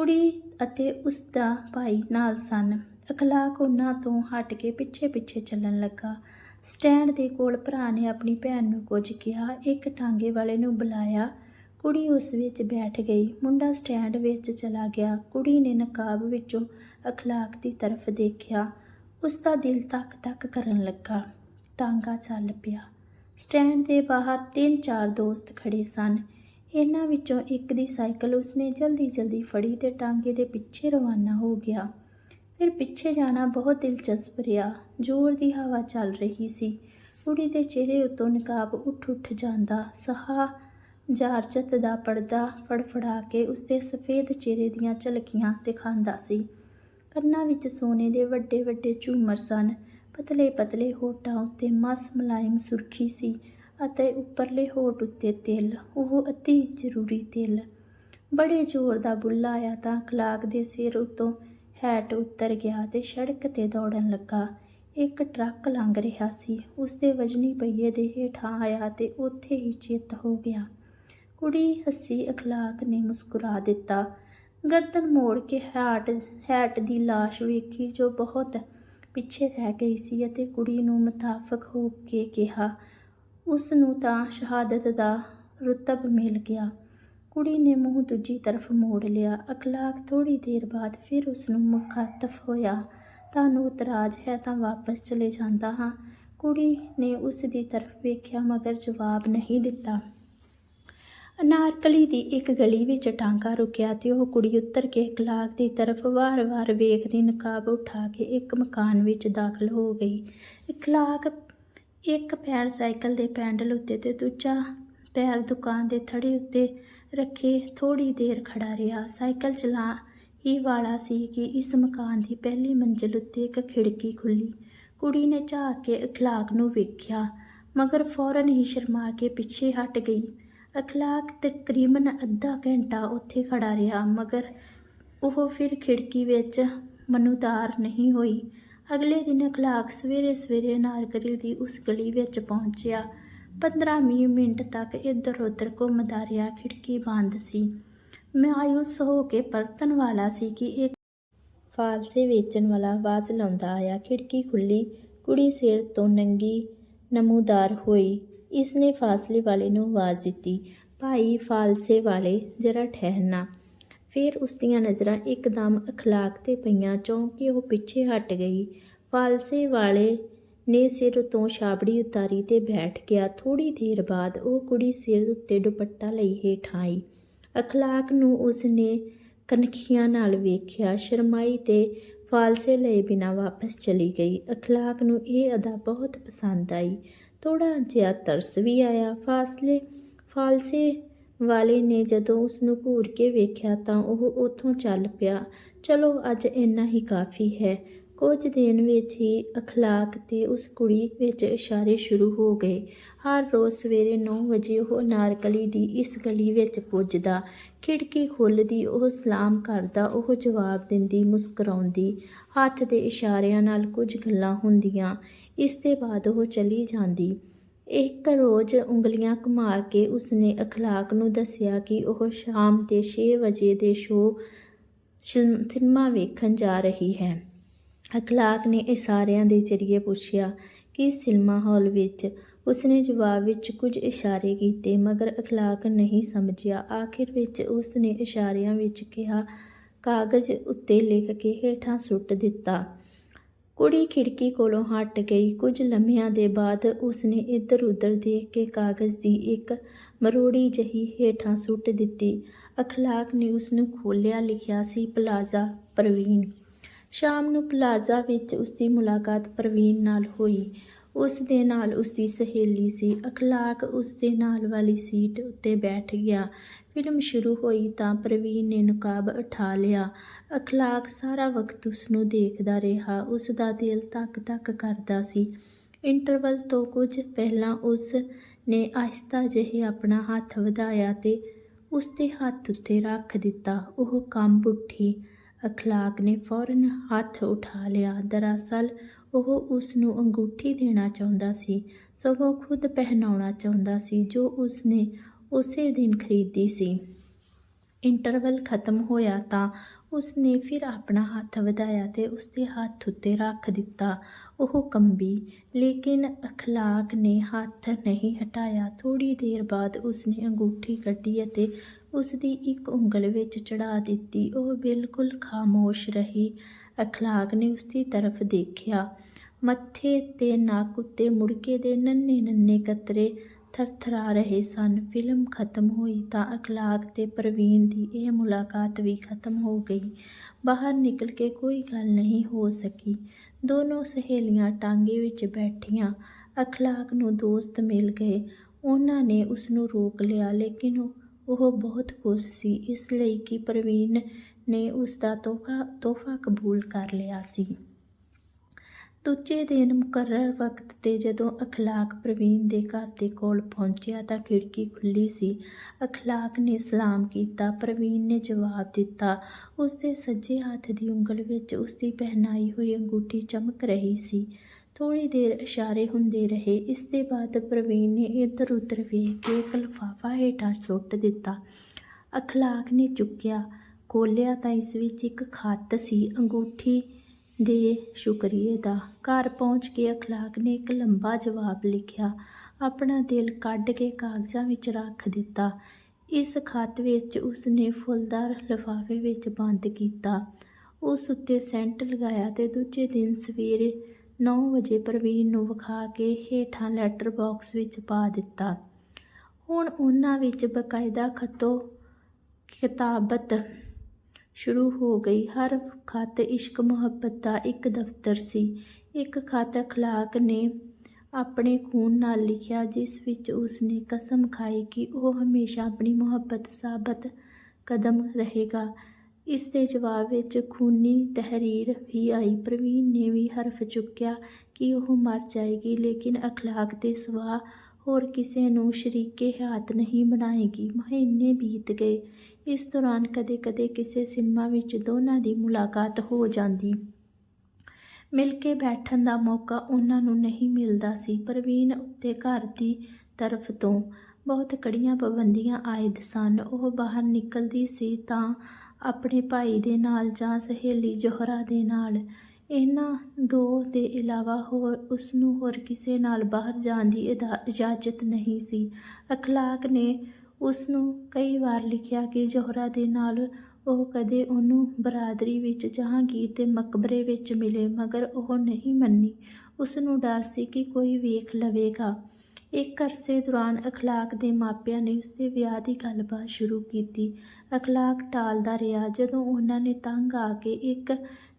Speaker 1: ਕੁੜੀ ਅਤੇ ਉਸ ਦਾ ਭਾਈ ਨਾਲ ਸਨ। ਅਖਲਾਕ ਉਹਨਾਂ ਤੋਂ ਹਟ ਕੇ ਪਿੱਛੇ-ਪਿੱਛੇ ਚੱਲਣ ਲੱਗਾ। ਸਟੈਂਡ ਦੇ ਕੋਲ ਭਰਾ ਨੇ ਆਪਣੀ ਭੈਣ ਨੂੰ ਕੁਝ ਕਿਹਾ। ਇੱਕ ਟਾਂਗੇ ਵਾਲੇ ਨੂੰ ਬੁਲਾਇਆ। ਕੁੜੀ ਉਸ ਵਿੱਚ ਬੈਠ ਗਈ। ਮੁੰਡਾ ਸਟੈਂਡ ਵਿੱਚ ਚਲਾ ਗਿਆ। ਕੁੜੀ ਨੇ ਨਕਾਬ ਵਿੱਚੋਂ ਅਖਲਾਕ ਦੀ ਤਰਫ ਦੇਖਿਆ। ਉਸ ਦਾ ਦਿਲ ਤੱਕ-ਤੱਕ ਕਰਨ ਲੱਗਾ। ਟਾਂਗਾ ਚੱਲ ਪਿਆ। ਸਟੈਂਡ ਦੇ ਬਾਹਰ ਤਿੰਨ ਚਾਰ ਦੋਸਤ ਖੜੇ ਸਨ। ਇਹਨਾਂ ਵਿੱਚੋਂ ਇੱਕ ਦੀ ਸਾਈਕਲ ਉਸਨੇ ਜਲਦੀ-ਜਲਦੀ ਫੜੀ ਤੇ ਟਾਂਗੇ ਦੇ ਪਿੱਛੇ ਰਵਾਨਾ ਹੋ ਗਿਆ। ਫਿਰ ਪਿੱਛੇ ਜਾਣਾ ਬਹੁਤ ਦਿਲਚਸਪ ਰਿਹਾ। ਜ਼ੋਰ ਦੀ ਹਵਾ ਚੱਲ ਰਹੀ ਸੀ। ਕੁੜੀ ਦੇ ਚਿਹਰੇ ਉੱਤੋਂ ਨਕਾਬ ਉੱਠ-ਉੱਠ ਜਾਂਦਾ। ਸਹਾ ਜਾਰਜਤ ਦਾ ਪਰਦਾ ਫੜਫੜਾ ਕੇ ਉਸਦੇ ਸਫੇਦ ਚਿਹਰੇ ਦੀਆਂ ਝਲਕੀਆਂ ਦਿਖਾਉਂਦਾ ਸੀ। ਕੰਨਾਂ ਵਿੱਚ ਸੋਨੇ ਦੇ ਵੱਡੇ-ਵੱਡੇ ਝੂਮਰ ਸਨ। ਪਤਲੇ-ਪਤਲੇ ਹੋਠਾਂ ਉੱਤੇ ਮਸ ਮੁਲਾਇਮ ਸੁਰਖੀ ਸੀ। ਅਤੇ ਉੱਪਰਲੇ ਹੋਠ ਉੱਤੇ ਤਿਲ, ਉਹ ਅਤੀ ਜ਼ਰੂਰੀ ਤਿਲ। ਬੜੇ ਜ਼ੋਰ ਦਾ ਬੁੱਲਾ ਆਇਆ ਤਾਂ ਕਲਾਕ ਦੇ ਸਿਰ ਉੱਤੋਂ ਹੈਟ ਉਤਰ ਗਿਆ ਤੇ ਸੜਕ ਤੇ ਦੌੜਨ ਲੱਗਾ। ਇੱਕ ਟਰੱਕ ਲੰਘ ਰਿਹਾ ਸੀ। ਉਸ ਦੇ ਵਜਨੀ ਪਹੀਏ ਦੇ ਹੇਠਾਂ ਆਇਆ ਤੇ ਉੱਥੇ ਹੀ ਚਿੱਤ ਹੋ ਗਿਆ। ਕੁੜੀ ਹੱਸੀ ਅਖਲਾਕ ਨੇ ਮੁਸਕਰਾ ਦਿੱਤਾ। ਗਰਦਨ ਮੋੜ ਕੇ ਹੈਟ ਹੈਟ ਦੀ ਲਾਸ਼ ਵੇਖੀ ਜੋ ਬਹੁਤ ਪਿੱਛੇ ਰਹਿ ਗਈ ਸੀ ਅਤੇ ਕੁੜੀ ਨੂੰ ਮੁਤਾਫਕ ਹੋ ਕੇ ਕਿਹਾ ਉਸ ਨੂੰ ਤਾਂ ਸ਼ਹਾਦਤ ਦਾ ਰੁਤਬ ਮਿਲ ਗਿਆ। ਕੁੜੀ ਨੇ ਮੂੰਹ ਦੂਜੀ ਤਰਫ ਮੋੜ ਲਿਆ। ਅਖਲਾਕ ਥੋੜੀ ਦੇਰ ਬਾਅਦ ਫਿਰ ਉਸ ਨੂੰ ਮੁਖਾਤਫ ਹੋਇਆ। ਤੁਹਾਨੂੰ ਇਤਰਾਜ਼ ਹੈ ਤਾਂ ਵਾਪਸ ਚਲੇ ਜਾਂਦਾ ਹਾਂ। ਕੁੜੀ ਨੇ ਉਸ ਦੀ ਤਰਫ ਵੇਖਿਆ ਮਗਰ ਜਵਾਬ ਨਹੀਂ ਦਿੱਤਾ। ਅਨਾਰਕਲੀ ਦੀ ਇੱਕ ਗਲੀ ਵਿੱਚ ਟਾਂਗਾ ਰੁਕਿਆ ਤੇ ਉਹ ਕੁੜੀ ਉੱਤਰ ਕੇ ਇਖਲਾਕ ਦੀ ਤਰਫ ਵਾਰ-ਵਾਰ ਵੇਖਦੀ ਨਕਾਬ ਉਠਾ ਕੇ ਇੱਕ ਮਕਾਨ ਵਿੱਚ ਦਾਖਲ ਹੋ ਗਈ। ਇਖਲਾਕ ਇੱਕ ਪੈਰ ਸਾਈਕਲ ਦੇ ਪੈਂਡਲ ਉੱਤੇ ਤੇ ਦੂਜਾ ਪੈਰ ਦੁਕਾਨ ਦੇ ਥੜੇ ਉੱਤੇ ਰੱਖੇ ਥੋੜੀ ਦੇਰ ਖੜਾ ਰਿਹਾ। ਸਾਈਕਲ ਚਲਾ ਹੀ ਵਾਲਾ ਸੀ ਕਿ ਇਸ ਮਕਾਨ ਦੀ ਪਹਿਲੀ ਮੰਜ਼ਿਲ ਉੱਤੇ ਇੱਕ ਖਿੜਕੀ ਖੁੱਲੀ ਕੁੜੀ ਨੇ ਝਾਕ ਕੇ ਅਖਲਾਕ ਨੂੰ ਵੇਖਿਆ, ਮਗਰ ਫੌਰਨ ਹੀ ਸ਼ਰਮਾ ਕੇ ਪਿੱਛੇ ਹਟ ਗਈ। ਅਖਲਾਕ ਤਕਰੀਬਨ ਅੱਧਾ ਘੰਟਾ ਉੱਥੇ ਖੜਾ ਰਿਹਾ, ਮਗਰ ਉਹ ਫਿਰ ਖਿੜਕੀ ਵਿੱਚ ਮਨੂਦਾਰ ਨਹੀਂ ਹੋਈ। ਅਗਲੇ ਦਿਨ ਅਖਲਾਕ ਸਵੇਰੇ ਸਵੇਰੇ ਨਾਰਗਰੀ ਦੀ ਉਸ ਗਲੀ ਵਿੱਚ ਪਹੁੰਚਿਆ। 15-20 ਮਿੰਟ ਤੱਕ ਇੱਧਰ ਉੱਧਰ ਘੁੰਮਦਾ ਰਿਹਾ, ਖਿੜਕੀ ਬੰਦ ਸੀ। ਮਾਯੂਸ ਹੋ ਕੇ ਪਰਤਣ ਵਾਲਾ ਸੀ ਕਿ ਇੱਕ ਫਾਲਸੇ ਵੇਚਣ ਵਾਲਾ ਆਵਾਜ਼ ਲਾਉਂਦਾ ਆਇਆ। ਖਿੜਕੀ ਖੁੱਲੀ ਕੁੜੀ ਸਿਰ ਤੋਂ ਨੰਗੀ ਨਮੂਦਾਰ ਹੋਈ। ਇਸਨੇ ਫਾਸਲੇ ਵਾਲੇ ਨੂੰ ਆਵਾਜ਼ ਦਿੱਤੀ, ਭਾਈ, ਫਾਲਸੇ ਵਾਲੇ, ਜਰਾ ਠਹਿਰਨਾ। ਫਿਰ ਉਸ ਦੀਆਂ ਨਜ਼ਰਾਂ ਇੱਕਦਮ ਅਖਲਾਕ ਤੇ ਪਈਆਂ ਚੌਂਕਿ ਉਹ ਪਿੱਛੇ ਹਟ ਗਈ। ਫਾਲਸੇ ਵਾਲੇ ਨੇ ਸਿਰ ਤੋਂ ਛਾਬੜੀ ਉਤਾਰੀ ਤੇ ਬੈਠ ਗਿਆ। ਥੋੜੀ ਦੇਰ ਬਾਅਦ ਉਹ ਕੁੜੀ ਸਿਰ ਉੱਤੇ ਦੁਪੱਟਾ ਲਈ ਹੇਠ ਆਈ। ਅਖਲਾਕ ਨੂੰ ਉਸਨੇ ਕਨਖੀਆਂ ਨਾਲ ਵੇਖਿਆ। ਸ਼ਰਮਾਈ ਤੇ ਫਾਲਸੇ ਲਏ ਬਿਨਾ ਵਾਪਸ ਚਲੀ ਗਈ। ਅਖਲਾਕ ਨੂੰ ਇਹ ਅਦਾ ਬਹੁਤ ਪਸੰਦ ਆਈ। ਥੋੜਾ ਜਿਹਾ ਤਰਸ ਵੀ ਆਇਆ। ਫਾਸਲੇ, ਫਾਲਸੇ ਵਾਲੇ ਨੇ ਜਦੋਂ ਉਸ ਨੂੰ ਘੂਰ ਕੇ ਵੇਖਿਆ ਤਾਂ ਉਹ ਉੱਥੋਂ ਚੱਲ ਪਿਆ। ਚਲੋ, ਅੱਜ ਇੰਨਾ ਹੀ ਕਾਫੀ ਹੈ। ਕੁਝ ਦਿਨ ਵਿੱਚ ਹੀ ਅਖਲਾਕ ਤੇ ਉਸ ਕੁੜੀ ਵਿੱਚ ਇਸ਼ਾਰੇ ਸ਼ੁਰੂ ਹੋ ਗਏ। ਹਰ ਰੋਜ਼ ਸਵੇਰੇ 9 ਵਜੇ ਉਹ ਨਾਰਕਲੀ ਦੀ ਇਸ ਗਲੀ ਵਿੱਚ ਪੁੱਜਦਾ। ਖਿੜਕੀ ਖੁੱਲ੍ਹਦੀ, ਉਹ ਸਲਾਮ ਕਰਦਾ, ਉਹ ਜਵਾਬ ਦਿੰਦੀ, ਮੁਸਕਰਾਉਂਦੀ। ਹੱਥ ਦੇ ਇਸ਼ਾਰਿਆਂ ਨਾਲ ਕੁਝ ਗੱਲਾਂ ਹੁੰਦੀਆਂ। ਇਸ ਦੇ ਬਾਅਦ ਉਹ ਚਲੀ ਜਾਂਦੀ। ਇੱਕ ਰੋਜ਼ ਉਂਗਲੀਆਂ ਘੁਮਾ ਕੇ ਉਸਨੇ ਅਖਲਾਕ ਨੂੰ ਦੱਸਿਆ ਕਿ ਉਹ ਸ਼ਾਮ ਦੇ 6 ਵਜੇ ਦੇ ਸ਼ੋਅ ਸਿਨੇਮਾ ਵੇਖਣ ਜਾ ਰਹੀ ਹੈ। ਅਖਲਾਕ ਨੇ ਇਸ਼ਾਰਿਆਂ ਦੇ ਜ਼ਰੀਏ ਪੁੱਛਿਆ ਕਿ ਸਿਨੇਮਾ ਹਾਲ ਵਿੱਚ? ਉਸਨੇ ਜਵਾਬ ਵਿੱਚ ਕੁਝ ਇਸ਼ਾਰੇ ਕੀਤੇ, ਮਗਰ ਅਖਲਾਕ ਨਹੀਂ ਸਮਝਿਆ। ਆਖਿਰ ਵਿੱਚ ਉਸਨੇ ਇਸ਼ਾਰਿਆਂ ਵਿੱਚ ਕਿਹਾ, ਕਾਗਜ਼ ਉੱਤੇ ਲਿਖ ਕੇ ਹੇਠਾਂ ਸੁੱਟ ਦਿੱਤਾ। ਕੁੜੀ ਖਿੜਕੀ ਕੋਲੋਂ ਹਟ ਗਈ। ਕੁਝ ਲਮਹਿਆਂ ਦੇ ਬਾਅਦ ਉਸਨੇ ਇੱਧਰ ਉੱਧਰ ਦੇਖ ਕੇ ਕਾਗਜ਼ ਦੀ ਇੱਕ ਮਰੋੜੀ ਜਹੀ ਹੇਠਾਂ ਸੁੱਟ ਦਿੱਤੀ। ਅਖਲਾਕ ਨੇ ਉਸਨੂੰ ਖੋਲ੍ਹਿਆ, ਲਿਖਿਆ ਸੀ, ਪਲਾਜ਼ਾ ਪ੍ਰਵੀਨ। ਸ਼ਾਮ ਨੂੰ ਪਲਾਜ਼ਾ ਵਿੱਚ ਉਸਦੀ ਮੁਲਾਕਾਤ ਪ੍ਰਵੀਨ ਨਾਲ ਹੋਈ। ਉਸ ਦੇ ਨਾਲ ਉਸ ਦੀ ਸਹੇਲੀ ਸੀ। ਅਖਲਾਕ ਉਸ ਦੇ ਨਾਲ ਵਾਲੀ ਸੀਟ ਉੱਤੇ ਬੈਠ ਗਿਆ। ਫਿਲਮ ਸ਼ੁਰੂ ਹੋਈ ਤਾਂ ਪ੍ਰਵੀਨ ਨੇ ਨਕਾਬ ਉਠਾ ਲਿਆ। ਅਖਲਾਕ ਸਾਰਾ ਵਕਤ ਉਸ ਨੂੰ ਦੇਖਦਾ ਰਿਹਾ। ਉਸ ਦਾ ਦਿਲ ਧੱਕ ਧੱਕ ਕਰਦਾ ਸੀ। ਇੰਟਰਵਲ ਤੋਂ ਕੁਝ ਪਹਿਲਾਂ ਉਸ ਨੇ ਆਹਿਸਤਾ ਜਿਹੇ ਆਪਣਾ ਹੱਥ ਵਧਾਇਆ ਤੇ ਉਸ ਦੇ ਹੱਥ ਉੱਤੇ ਰੱਖ ਦਿੱਤਾ। ਉਹ ਕੰਬ ਉੱਠੀ ਅਖਲਾਕ ਨੇ ਫੌਰਨ ਹੱਥ ਉਠਾ ਲਿਆ। ਦਰਅਸਲ ਉਹ ਉਸ ਨੂੰ ਅੰਗੂਠੀ ਦੇਣਾ ਚਾਹੁੰਦਾ ਸੀ, ਸਗੋਂ ਖੁਦ ਪਹਿਨਾਉਣਾ ਚਾਹੁੰਦਾ ਸੀ, ਜੋ ਉਸ ਨੇ ਉਸੇ ਦਿਨ ਖਰੀਦੀ ਸੀ। ਇੰਟਰਵਲ ਖਤਮ ਹੋਇਆ ਤਾਂ ਉਸ ਨੇ ਫਿਰ ਆਪਣਾ ਹੱਥ ਵਧਾਇਆ ਤੇ ਉਸ ਦੇ ਹੱਥ ਉੱਤੇ ਰੱਖ ਦਿੱਤਾ। ਉਹ ਕੰਬੀ, ਲੇਕਿਨ ਅਖਲਾਕ ਨੇ ਹੱਥ ਨਹੀਂ ਹਟਾਇਆ। ਥੋੜੀ ਦੇਰ ਬਾਅਦ ਉਸ ਨੇ ਅੰਗੂਠੀ ਕੱਢੀ ਅਤੇ ਉਸ ਦੀ ਇੱਕ ਉਂਗਲ ਵਿੱਚ ਚੜਾ ਦਿੱਤੀ। ਉਹ ਬਿਲਕੁਲ ਖਾਮੋਸ਼ ਰਹੀ। ਅਖਲਾਕ ਨੇ ਉਸਦੀ ਤਰਫ ਦੇਖਿਆ। ਮੱਥੇ ਤੇ ਨੱਕ ਉੱਤੇ ਮੁੜਕੇ ਦੇ ਨੰਨੇ ਨੰਨੇ ਕਤਰੇ ਥਰਥਰਾ ਰਹੇ ਸਨ। ਫਿਲਮ ਖਤਮ ਹੋਈ ਤਾਂ ਅਖਲਾਕ ਤੇ ਪ੍ਰਵੀਨ ਦੀ ਇਹ ਮੁਲਾਕਾਤ ਵੀ ਖਤਮ ਹੋ ਗਈ। ਬਾਹਰ ਨਿਕਲ ਕੇ ਕੋਈ ਗੱਲ ਨਹੀਂ ਹੋ ਸਕੀ। ਦੋਨੋਂ ਸਹੇਲੀਆਂ ਟਾਂਗੇ ਵਿੱਚ ਬੈਠੀਆਂ। ਅਖਲਾਕ ਨੂੰ ਦੋਸਤ ਮਿਲ ਗਏ। ਉਹਨਾਂ ਨੇ ਉਸਨੂੰ ਰੋਕ ਲਿਆ, ਲੇਕਿਨ ਉਹ ਬਹੁਤ ਖੁਸ਼ ਸੀ। ਇਸ ਲਈ ਕਿ ਪ੍ਰਵੀਨ ਨੇ ਉਸ ਦਾ ਤੋਹਫਾ ਤੋਹਫਾ ਕਬੂਲ ਕਰ ਲਿਆ ਸੀ। ਦੂਜੇ ਦਿਨ ਮੁਕਰਰ ਵਕਤ ਤੇ ਜਦੋਂ ਅਖਲਾਕ ਪ੍ਰਵੀਨ ਦੇ ਘਰ ਦੇ ਕੋਲ ਪਹੁੰਚਿਆ ਤਾਂ ਖਿੜਕੀ ਖੁੱਲੀ ਸੀ। ਅਖਲਾਕ ਨੇ ਸਲਾਮ ਕੀਤਾ। ਪ੍ਰਵੀਨ ਨੇ ਜਵਾਬ ਦਿੱਤਾ ਉਸ ਦੇ ਸੱਜੇ ਹੱਥ ਦੀ ਉਂਗਲ ਵਿੱਚ ਉਸ ਦੀ ਪਹਿਨਾਈ ਹੋਈ ਅੰਗੂਠੀ ਚਮਕ ਰਹੀ ਸੀ। ਥੋੜੀ ਦੇਰ ਇਸ਼ਾਰੇ ਹੁੰਦੇ ਰਹੇ। ਇਸ ਦੇ ਬਾਅਦ ਪ੍ਰਵੀਨ ਨੇ ਇੱਧਰ ਉੱਧਰ ਵੇਖ ਕੇ ਇੱਕ ਲਿਫਾਫਾ ਹੇਠਾਂ ਸੁੱਟ ਦਿੱਤਾ। ਅਖਲਾਕ ਨੇ ਚੁੱਕਿਆ। ਖੋਲ੍ਹਿਆ ਤਾਂ ਇਸ ਵਿੱਚ ਇੱਕ ਖੱਤ ਸੀ। ਅੰਗੂਠੀ ਦੇ ਸ਼ੁਕਰੀਏ ਦਾ। ਘਰ ਪਹੁੰਚ ਕੇ ਅਖਲਾਕ ਨੇ ਇੱਕ ਲੰਬਾ ਜਵਾਬ ਲਿਖਿਆ। ਆਪਣਾ ਦਿਲ ਕੱਢ ਕੇ ਕਾਗਜ਼ਾਂ ਵਿੱਚ ਰੱਖ ਦਿੱਤਾ। ਇਸ ਖੱਤ ਵਿੱਚ ਉਸਨੇ ਫੁੱਲਦਾਰ ਲਿਫਾਫੇ ਵਿੱਚ ਬੰਦ ਕੀਤਾ। ਉਸ ਉੱਤੇ ਸੈਂਟ ਲਗਾਇਆ ਤੇ ਦੂਜੇ ਦਿਨ ਸਵੇਰੇ 9 ਵਜੇ ਪ੍ਰਵੀਨ ਨੂੰ ਵਿਖਾ ਕੇ ਹੇਠਾਂ ਲੈਟਰ ਬਾਕਸ ਵਿੱਚ ਪਾ ਦਿੱਤਾ। ਹੁਣ ਉਹਨਾਂ ਵਿੱਚ ਬਕਾਇਦਾ ਖਤੋ ਕਿਤਾਬਤ ਸ਼ੁਰੂ ਹੋ ਗਈ। ਹਰ ਖਤ ਇਸ਼ਕ ਮੁਹੱਬਤ ਦਾ ਇੱਕ ਦਫ਼ਤਰ ਸੀ। ਇੱਕ ਖਤ ਅਖਲਾਕ ਨੇ ਆਪਣੇ ਖੂਨ ਨਾਲ ਲਿਖਿਆ, ਜਿਸ ਵਿੱਚ ਉਸਨੇ ਕਸਮ ਖਾਈ ਕਿ ਉਹ ਹਮੇਸ਼ਾ ਆਪਣੀ ਮੁਹੱਬਤ ਸਾਬਤ ਕਦਮ ਰਹੇਗਾ। ਇਸ ਦੇ ਜਵਾਬ ਵਿੱਚ ਖੂਨੀ ਤਹਿਰੀਰ ਵੀ ਆਈ। ਪ੍ਰਵੀਨ ਨੇ ਵੀ ਹਰਫ ਚੁੱਕਿਆ ਕਿ ਉਹ ਮਰ ਜਾਏਗੀ, ਲੇਕਿਨ ਅਖਲਾਕ ਦੇ ਸਿਵਾ ਹੋਰ ਕਿਸੇ ਨੂੰ ਸ਼ਰੀਕੇ ਹਯਾਤ ਨਹੀਂ ਬਣਾਏਗੀ। ਮਹੀਨੇ ਬੀਤ ਗਏ। ਇਸ ਦੌਰਾਨ ਕਦੇ-ਕਦੇ ਕਿਸੇ ਸਿਨੇਮਾ ਵਿੱਚ ਦੋਨਾਂ ਦੀ ਮੁਲਾਕਾਤ ਹੋ ਜਾਂਦੀ। ਮਿਲ ਕੇ ਬੈਠਣ ਦਾ ਮੌਕਾ ਉਹਨਾਂ ਨੂੰ ਨਹੀਂ ਮਿਲਦਾ ਸੀ। ਪ੍ਰਵੀਨ ਉੱਤੇ ਘਰ ਦੀ ਤਰਫ ਤੋਂ ਬਹੁਤ ਕੜੀਆਂ ਪਾਬੰਦੀਆਂ ਆਇਦ ਸਨ। ਉਹ ਬਾਹਰ ਨਿਕਲਦੀ ਸੀ ਤਾਂ ਆਪਣੇ ਭਾਈ ਦੇ ਨਾਲ ਜਾਂ ਸਹੇਲੀ ਜੋਹਰਾ ਦੇ ਨਾਲ। ਇਹਨਾਂ ਦੋ ਦੇ ਇਲਾਵਾ ਹੋਰ ਉਸ ਨੂੰ ਹੋਰ ਕਿਸੇ ਨਾਲ ਬਾਹਰ ਜਾਣ ਦੀ ਇਦਾ- ਇਜਾਜ਼ਤ ਨਹੀਂ ਸੀ। ਅਖਲਾਕ ਨੇ ਉਸ ਨੂੰ ਕਈ ਵਾਰ ਲਿਖਿਆ ਕਿ ਜੋਹਰਾ ਦੇ ਨਾਲ ਉਹ ਕਦੇ ਉਹਨੂੰ ਬਰਾਦਰੀ ਵਿੱਚ ਜਹਾਂਗੀਰ ਦੇ ਮਕਬਰੇ ਵਿੱਚ ਮਿਲੇ, ਮਗਰ ਉਹ ਨਹੀਂ ਮੰਨੀ। ਉਸ ਨੂੰ ਡਰ ਸੀ ਕਿ ਕੋਈ ਵੇਖ ਲਵੇਗਾ। ਇੱਕ ਅਰਸੇ ਦੌਰਾਨ ਅਖਲਾਕ ਦੇ ਮਾਪਿਆਂ ਨੇ ਉਸਦੇ ਵਿਆਹ ਦੀ ਗੱਲਬਾਤ ਸ਼ੁਰੂ ਕੀਤੀ। ਅਖਲਾਕ ਟਾਲਦਾ ਰਿਹਾ, ਜਦੋਂ ਉਹਨਾਂ ਨੇ ਤੰਗ ਆ ਕੇ ਇੱਕ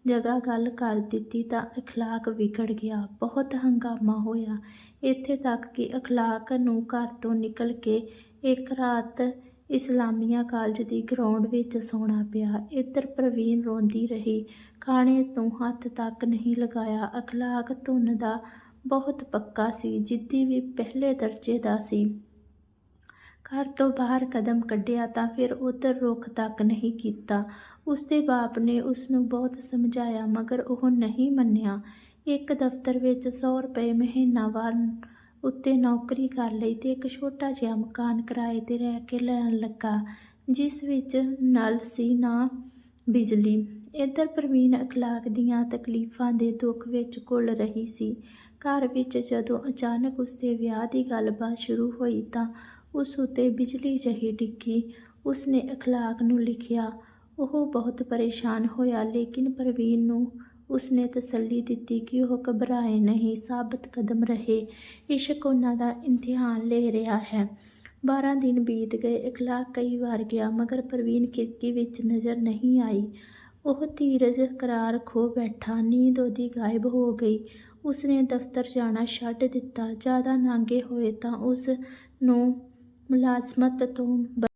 Speaker 1: ਜਗ੍ਹਾ ਗੱਲ ਕਰ ਦਿੱਤੀ ਤਾਂ ਅਖਲਾਕ ਵਿਗੜ ਗਿਆ। ਬਹੁਤ ਹੰਗਾਮਾ ਹੋਇਆ। ਇੱਥੇ ਤੱਕ ਕਿ ਅਖਲਾਕ ਨੂੰ ਘਰ ਤੋਂ ਨਿਕਲ ਕੇ ਇੱਕ ਰਾਤ ਇਸਲਾਮੀਆ ਕਾਲਜ ਦੀ ਗਰਾਊਂਡ ਵਿੱਚ ਸੌਣਾ ਪਿਆ। ਇੱਧਰ ਪ੍ਰਵੀਨ ਰੋਂਦੀ ਰਹੀ। ਖਾਣੇ ਤੋਂ ਹੱਥ ਤੱਕ ਨਹੀਂ ਲਗਾਇਆ। ਅਖਲਾਕ ਧੁੰਨ ਦਾ ਬਹੁਤ ਪੱਕਾ ਸੀ। ਜਿੱਦੀ ਵੀ ਪਹਿਲੇ ਦਰਜੇ ਦਾ ਸੀ। ਘਰ ਤੋਂ ਬਾਹਰ ਕਦਮ ਕੱਢਿਆ ਤਾਂ ਫਿਰ ਉਧਰ ਰੁੱਖ ਤੱਕ ਨਹੀਂ ਕੀਤਾ। ਉਸਦੇ ਬਾਪ ਨੇ ਉਸ ਨੂੰ ਬਹੁਤ ਸਮਝਾਇਆ, ਮਗਰ ਉਹ ਨਹੀਂ ਮੰਨਿਆ। ਇੱਕ ਦਫ਼ਤਰ ਵਿੱਚ 100 ਰੁਪਏ ਮਹੀਨਾਵਾਰ ਉੱਤੇ ਨੌਕਰੀ ਕਰ ਲਈ ਤੇ ਇੱਕ ਛੋਟਾ ਜਿਹਾ ਮਕਾਨ ਕਿਰਾਏ ਤੇ ਰਹਿ ਕੇ ਲੈਣ ਲੱਗਾ, ਜਿਸ ਵਿੱਚ ਨਲ ਸੀ, ਨਾ ਬਿਜਲੀ। ਇੱਧਰ ਪ੍ਰਵੀਨ ਅਖਲਾਕ ਦੀਆਂ ਤਕਲੀਫਾਂ ਦੇ ਦੁੱਖ ਵਿੱਚ ਘੁਲ ਰਹੀ ਸੀ। ਘਰ ਵਿੱਚ ਜਦੋਂ ਅਚਾਨਕ ਉਸਦੇ ਵਿਆਹ ਦੀ ਗੱਲਬਾਤ ਸ਼ੁਰੂ ਹੋਈ ਤਾਂ ਉਸ ਉਤੇ ਬਿਜਲੀ ਜਹੀ ਡਿੱਗੀ। ਉਸਨੇ ਅਖਲਾਕ ਨੂੰ ਲਿਖਿਆ, ਉਹ ਬਹੁਤ ਪਰੇਸ਼ਾਨ ਹੋਇਆ, ਲੇਕਿਨ ਪ੍ਰਵੀਨ ਨੂੰ ਉਸਨੇ ਤਸੱਲੀ ਦਿੱਤੀ ਕਿ ਉਹ ਘਬਰਾਏ ਨਹੀਂ, ਸਾਬਤ ਕਦਮ ਰਹੇ। ਇਸ਼ਕ ਉਹਨਾਂ ਦਾ ਇਮਤਿਹਾਨ ਲੈ ਰਿਹਾ ਹੈ। 12 ਦਿਨ ਬੀਤ ਗਏ, ਅਖਲਾਕ ਕਈ ਵਾਰ ਗਿਆ, ਮਗਰ ਪ੍ਰਵੀਨ ਖਿੜਕੀ ਵਿੱਚ ਨਜ਼ਰ ਨਹੀਂ ਆਈ। ਉਹ ਧੀਰਜ ਕਰਾਰ ਖੋ ਬੈਠਾ, ਨੀਂਦ ਉਹਦੀ ਗਾਇਬ ਹੋ ਗਈ। ਉਸਨੇ ਦਫ਼ਤਰ ਜਾਣਾ ਛੱਡ ਦਿੱਤਾ। ਜ਼ਿਆਦਾ ਨਾਂਗੇ ਹੋਏ ਤਾਂ ਉਸ ਨੂੰ ਮੁਲਾਜ਼ਮਤ ਤੋਂ ਬ-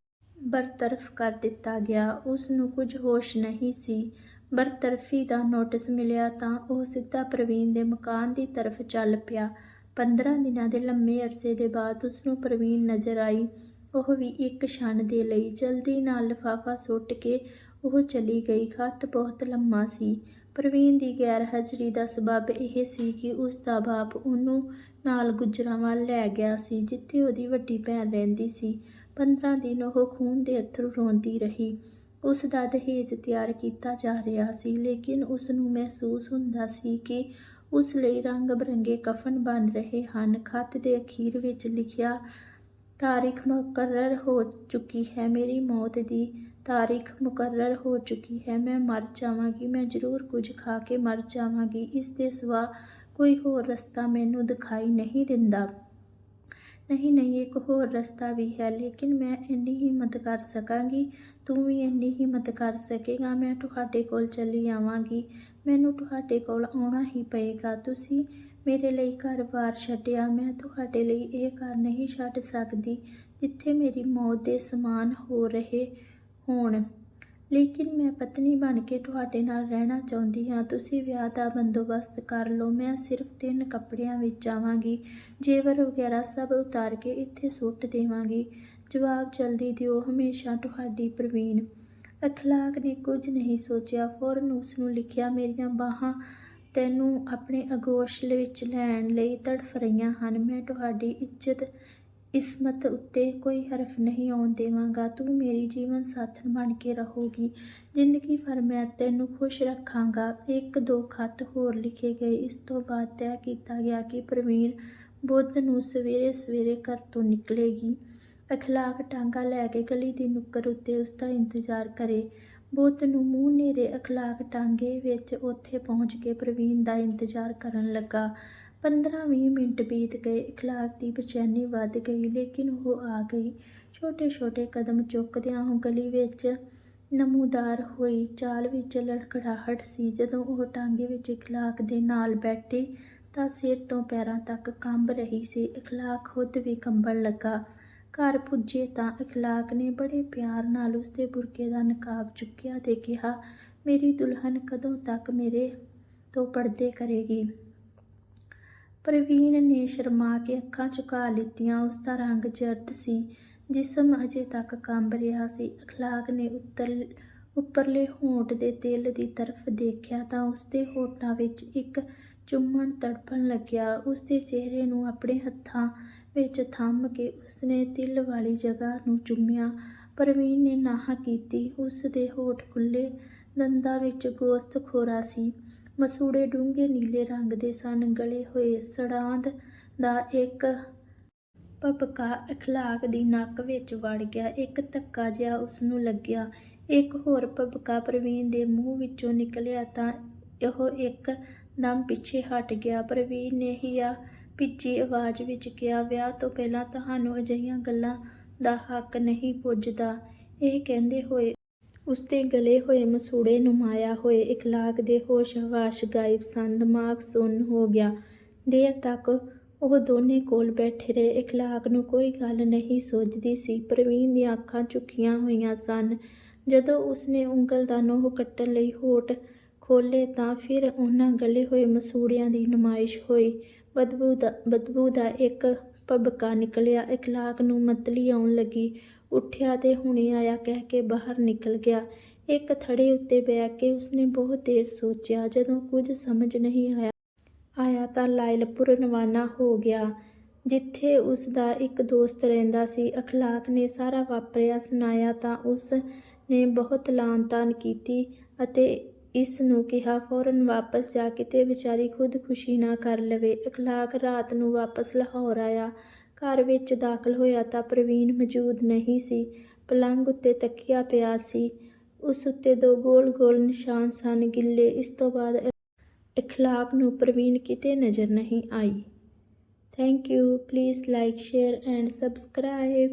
Speaker 1: ਬਰਤਰਫ ਕਰ ਦਿੱਤਾ ਗਿਆ। ਉਸ ਨੂੰ ਕੁਝ ਹੋਸ਼ ਨਹੀਂ ਸੀ। ਬਰਤਰਫੀ ਦਾ ਨੋਟਿਸ ਮਿਲਿਆ ਤਾਂ ਉਹ ਸਿੱਧਾ ਪ੍ਰਵੀਨ ਦੇ ਮਕਾਨ ਦੀ ਤਰਫ ਚੱਲ ਪਿਆ। 15 ਦਿਨਾਂ ਦੇ ਲੰਮੇ ਅਰਸੇ ਦੇ ਬਾਅਦ ਉਸ ਨੂੰ ਪ੍ਰਵੀਨ ਨਜ਼ਰ ਆਈ। ਉਹ ਵੀ ਇੱਕ ਛਣ ਦੇ ਲਈ ਜਲਦੀ ਨਾਲ ਲਿਫਾਫਾ ਸੁੱਟ ਕੇ ਉਹ ਚਲੀ ਗਈ। ਖੱਤ ਬਹੁਤ ਲੰਮਾ ਸੀ। ਪ੍ਰਵੀਨ ਦੀ ਗੈਰ ਹਾਜ਼ਰੀ ਦਾ ਸਬਬ ਇਹ ਸੀ ਕਿ ਉਸ ਦਾ ਬਾਪ ਉਹਨੂੰ ਨਾਲ ਗੁਜਰਾਂਵਾਲ ਲੈ ਗਿਆ ਸੀ, ਜਿੱਥੇ ਉਹਦੀ ਵੱਡੀ ਭੈਣ ਰਹਿੰਦੀ ਸੀ। 15 ਦਿਨ ਉਹ ਖੂਨ ਦੇ ਅਥਰੂ ਰੋਂਦੀ ਰਹੀ। ਉਸ ਦਾ ਦਹੇਜ ਤਿਆਰ ਕੀਤਾ ਜਾ ਰਿਹਾ ਸੀ, ਲੇਕਿਨ ਉਸ ਨੂੰ ਮਹਿਸੂਸ ਹੁੰਦਾ ਸੀ ਕਿ ਉਸ ਲਈ ਰੰਗ ਬਰੰਗੇ ਕਫਨ ਬਣ ਰਹੇ ਹਨ। ਖਤ ਦੇ ਅਖੀਰ ਵਿੱਚ ਲਿਖਿਆ, ਤਾਰੀਖ ਮੁਕਰਰ ਹੋ ਚੁੱਕੀ ਹੈ, ਮੇਰੀ ਮੌਤ ਦੀ ਤਾਰੀਖ ਮੁਕਰਰ ਹੋ ਚੁੱਕੀ ਹੈ। ਮੈਂ ਮਰ ਜਾਵਾਂਗੀ, ਮੈਂ ਜ਼ਰੂਰ ਕੁਝ ਖਾ ਕੇ ਮਰ ਜਾਵਾਂਗੀ। ਇਸ ਦੇ ਸਿਵਾ ਕੋਈ ਹੋਰ ਰਸਤਾ ਮੈਨੂੰ ਦਿਖਾਈ ਨਹੀਂ ਦਿੰਦਾ। ਨਹੀਂ ਨਹੀਂ, ਇੱਕ ਹੋਰ ਰਸਤਾ ਵੀ ਹੈ, ਲੇਕਿਨ ਮੈਂ ਇੰਨੀ ਹਿੰਮਤ ਕਰ ਸਕਾਂਗੀ, ਤੂੰ ਵੀ ਇੰਨੀ ਹਿੰਮਤ ਕਰ ਸਕੇਗਾ, ਮੈਂ ਤੁਹਾਡੇ ਕੋਲ ਚਲੀ ਆਵਾਂਗੀ। ਮੈਨੂੰ ਤੁਹਾਡੇ ਕੋਲ ਆਉਣਾ ਹੀ ਪਏਗਾ। ਤੁਸੀਂ ਮੇਰੇ ਲਈ ਘਰ-ਬਾਰ ਛੱਡਿਆ, ਮੈਂ ਤੁਹਾਡੇ ਲਈ ਇਹ ਘਰ ਨਹੀਂ ਛੱਡ ਸਕਦੀ, ਜਿੱਥੇ ਮੇਰੀ ਮੌਤ ਦੇ ਸਮਾਨ ਹੋ ਰਹੇ ਹੋਣ। ਲੇਕਿਨ ਮੈਂ ਪਤਨੀ ਬਣ ਕੇ ਤੁਹਾਡੇ ਨਾਲ ਰਹਿਣਾ ਚਾਹੁੰਦੀ ਹਾਂ। ਤੁਸੀਂ ਵਿਆਹ ਦਾ ਬੰਦੋਬਸਤ ਕਰ ਲਓ। ਮੈਂ ਸਿਰਫ ਤਿੰਨ ਕੱਪੜਿਆਂ ਵਿੱਚ ਜਾਵਾਂਗੀ। ਜੇਵਰ ਵਗੈਰਾ ਸਭ ਉਤਾਰ ਕੇ ਇੱਥੇ ਸੁੱਟ ਦੇਵਾਂਗੀ। ਜਵਾਬ ਜਲਦੀ ਦਿਓ। ਹਮੇਸ਼ਾ ਤੁਹਾਡੀ ਪ੍ਰਵੀਨ। ਅਖਲਾਕ ਨੇ ਕੁਝ ਨਹੀਂ ਸੋਚਿਆ। ਫੌਰਨ ਉਸ ਨੂੰ ਲਿਖਿਆ, ਮੇਰੀਆਂ ਬਾਹਾਂ ਤੈਨੂੰ ਆਪਣੇ ਅਗੋਸ਼ ਵਿੱਚ ਲੈਣ ਲਈ ਤੜਫ ਰਹੀਆਂ ਹਨ। ਮੈਂ ਤੁਹਾਡੀ ਇੱਜ਼ਤ ਇਸਮਤ ਉੱਤੇ ਕੋਈ ਹਰਫ ਨਹੀਂ ਆਉਣ ਦੇਵਾਂਗਾ। ਤੂੰ ਮੇਰੀ ਜੀਵਨ ਸਾਥਣ ਬਣ ਕੇ ਰਹੋਗੀ। ਜ਼ਿੰਦਗੀ ਭਰ ਮੈਂ ਤੈਨੂੰ ਖੁਸ਼ ਰੱਖਾਂਗਾ। ਇੱਕ ਦੋ ਖਤ ਹੋਰ ਲਿਖੇ ਗਏ। ਇਸ ਤੋਂ ਬਾਅਦ ਤੈਅ ਕੀਤਾ ਗਿਆ ਕਿ ਪ੍ਰਵੀਨ ਬੁੱਧ ਨੂੰ ਸਵੇਰੇ ਸਵੇਰੇ ਘਰ ਤੋਂ ਨਿਕਲੇਗੀ। ਅਖਲਾਕ ਟਾਂਗਾ ਲੈ ਕੇ ਗਲੀ ਦੀ ਨੁੱਕਰ ਉੱਤੇ ਉਸ ਦਾ ਇੰਤਜ਼ਾਰ ਕਰੇ। ਬੁੱਧ ਨੂੰ ਮੂੰਹ ਨੇਰੇ ਅਖਲਾਕ ਟਾਂਗੇ ਵਿੱਚ ਉੱਥੇ ਪਹੁੰਚ ਕੇ ਪ੍ਰਵੀਨ ਦਾ ਇੰਤਜ਼ਾਰ ਕਰਨ ਲੱਗਾ। 15-20 ਮਿੰਟ ਬੀਤ ਗਏ ਅਖਲਾਕ ਦੀ ਬੇਚੈਨੀ ਵੱਧ ਗਈ, ਲੇਕਿਨ ਉਹ ਆ ਗਈ। ਛੋਟੇ-ਛੋਟੇ ਕਦਮ ਚੁੱਕਦਿਆਂ ਉਹ ਗਲੀ ਵਿੱਚ ਨਮੂਦਾਰ ਹੋਈ। ਚਾਲ ਵਿੱਚ ਲੜਖੜਾਹਟ ਸੀ। ਜਦੋਂ ਉਹ ਟਾਂਗੇ ਵਿੱਚ ਅਖਲਾਕ ਦੇ ਨਾਲ ਬੈਠੀ ਤਾਂ ਸਿਰ ਤੋਂ ਪੈਰਾਂ ਤੱਕ ਕੰਬ ਰਹੀ ਸੀ। ਅਖਲਾਕ ਖੁਦ ਵੀ ਕੰਬਣ ਲੱਗਾ। ਘਰ ਪੁੱਜੇ ਤਾਂ ਅਖਲਾਕ ਨੇ ਬੜੇ ਪਿਆਰ ਨਾਲ ਉਸਦੇ ਬੁਰਕੇ ਦਾ ਨਕਾਬ ਚੁੱਕਿਆ ਤੇ ਕਿਹਾ, ਮੇਰੀ ਦੁਲਹਨ ਕਦੋਂ ਤੱਕ ਮੇਰੇ ਤੋਂ ਪਰਦੇ ਕਰੇਗੀ? ਪ੍ਰਵੀਨ ਨੇ ਸ਼ਰਮਾ ਕੇ ਅੱਖਾਂ ਝੁਕਾ ਲਿੱਤੀਆਂ। ਉਸ ਦਾ ਰੰਗ ਜ਼ਰਦ ਸੀ, ਜਿਸਮ ਅਜੇ ਤੱਕ ਕੰਬ ਰਿਹਾ ਸੀ। ਅਖਲਾਕ ਨੇ ਉੱਤਰ, ਉੱਪਰਲੇ ਹੋਂਠ ਦੇ ਤਿਲ ਦੀ ਤਰਫ ਦੇਖਿਆ ਤਾਂ ਉਸਦੇ ਹੋਠਾਂ ਵਿੱਚ ਇੱਕ ਚੁੰਮਣ ਤੜਪਣ ਲੱਗਿਆ। ਉਸਦੇ ਚਿਹਰੇ ਨੂੰ ਆਪਣੇ ਹੱਥਾਂ ਵਿੱਚ ਥੰਮ ਕੇ ਉਸਨੇ ਤਿਲ ਵਾਲੀ ਜਗ੍ਹਾ ਨੂੰ ਚੁੰਮਿਆ। ਪ੍ਰਵੀਨ ਨੇ ਨਾਹ ਕੀਤੀ। ਉਸ ਦੇ ਹੋਠ ਖੁੱਲੇ ਦੰਦਾਂ ਵਿੱਚ ਗੋਸ਼ਤ ਖੋਰਾ ਸੀ। ਮਸੂੜੇ ਡੂੰਘੇ ਨੀਲੇ ਰੰਗ ਦੇ ਸਨ, ਗਲੇ ਹੋਏ ਸੜਾਂਦ ਦਾ ਇੱਕ ਭਪਕਾ ਅਖਲਾਕ ਦੀ ਨੱਕ ਵਿੱਚ ਵੜ ਗਿਆ। ਇੱਕ ਧੱਕਾ ਜਿਹਾ ਉਸ ਨੂੰ ਲੱਗਿਆ। ਇੱਕ ਹੋਰ ਭਪਕਾ ਪ੍ਰਵੀਨ ਦੇ ਮੂੰਹ ਵਿੱਚੋਂ ਨਿਕਲਿਆ ਤਾਂ ਉਹ ਇੱਕ ਦਮ ਪਿੱਛੇ ਹਟ ਗਿਆ। ਪ੍ਰਵੀਨ ਨੇ ਹੀ ਆ ਭਿੱਜੀ ਆਵਾਜ਼ ਵਿੱਚ ਕਿਹਾ, ਵਿਆਹ ਤੋਂ ਪਹਿਲਾਂ ਤੁਹਾਨੂੰ ਅਜਿਹੀਆਂ ਗੱਲਾਂ ਦਾ ਹੱਕ ਨਹੀਂ ਪੁੱਜਦਾ। ਇਹ ਕਹਿੰਦੇ ਹੋਏ ਉਸਦੇ ਗਲੇ ਹੋਏ ਮਸੂੜੇ ਨੁਮਾਇਆ ਹੋਏ ਇਖਲਾਕ ਦੇ ਹੋਸ਼ ਹਵਾਸ਼ ਗਾਇਬ ਸਨ ਦਿਮਾਗ ਸੁੰਨ ਹੋ ਗਿਆ। ਦੇਰ ਤੱਕ ਉਹ ਦੋਨੇ ਕੋਲ ਬੈਠੇ ਰਹੇ। ਇਖਲਾਕ ਨੂੰ ਕੋਈ ਗੱਲ ਨਹੀਂ ਸੋਚਦੀ ਸੀ। ਪ੍ਰਵੀਨ ਦੀਆਂ ਅੱਖਾਂ ਝੁਕੀਆਂ ਹੋਈਆਂ ਸਨ। ਜਦੋਂ ਉਸਨੇ ਉਂਗਲ ਦਾ ਨੋਹ ਕੱਟਣ ਲਈ ਹੋਠ ਖੋਲੇ ਤਾਂ ਫਿਰ ਉਹਨਾਂ ਗਲੇ ਹੋਏ ਮਸੂੜਿਆਂ ਦੀ ਨੁਮਾਇਸ਼ ਹੋਈ। ਬਦਬੂ ਦਾ ਬਦਬੂ ਦਾ ਇੱਕ ਭਬਕਾ ਨਿਕਲਿਆ। ਇਖਲਾਕ ਨੂੰ ਮਤਲੀ ਆਉਣ ਲੱਗੀ। ਉੱਠਿਆ ਤੇ ਹੁਣੇ ਆਇਆ ਕਹਿ ਕੇ ਬਾਹਰ ਨਿਕਲ ਗਿਆ। ਇੱਕ ਥੜੇ ਉੱਤੇ ਬੈ ਕੇ ਉਸਨੇ ਬਹੁਤ ਦੇਰ ਸੋਚਿਆ, ਜਦੋਂ ਕੁਝ ਸਮਝ ਨਹੀਂ ਆਇਆ। ਆਇਆ ਤਾਂ ਲਾਇਲਪੁਰ ਰਵਾਨਾ ਹੋ ਗਿਆ, ਜਿੱਥੇ ਉਸ ਦਾ ਇੱਕ ਦੋਸਤ ਰਹਿੰਦਾ ਸੀ। ਅਖਲਾਕ ਨੇ ਸਾਰਾ ਵਾਪਰਿਆ ਸੁਣਾਇਆ ਤਾਂ ਉਸ ਨੇ ਬਹੁਤ ਲਾਂਤਾਨ ਕੀਤੀ ਅਤੇ ਇਸ ਨੂੰ ਕਿਹਾ, ਫੌਰਨ ਵਾਪਸ ਜਾ ਕੇ ਤੇ ਵਿਚਾਰੀ ਖੁਦ ਖੁਸ਼ੀ ਨਾ ਕਰ ਲਵੇ। ਅਖਲਾਕ ਰਾਤ ਨੂੰ ਵਾਪਸ ਲਾਹੌਰ ਆਇਆ। ਘਰ ਵਿੱਚ ਦਾਖਲ ਹੋਇਆ ਤਾਂ ਪ੍ਰਵੀਨ ਮੌਜੂਦ ਨਹੀਂ ਸੀ। ਪਲੰਗ ਉੱਤੇ ਤੱਕਿਆ ਪਿਆ ਸੀ। ਉਸ ਉੱਤੇ ਦੋ ਗੋਲ-ਗੋਲ ਨਿਸ਼ਾਨ ਸਨ। ਗਿੱਲੇ ਇਸ ਤੋਂ ਬਾਅਦ ਇਖਲਾਕ ਨੂੰ ਪ੍ਰਵੀਨ ਕਿਤੇ ਨਜ਼ਰ ਨਹੀਂ ਆਈ। Thank you. Please like, share and subscribe.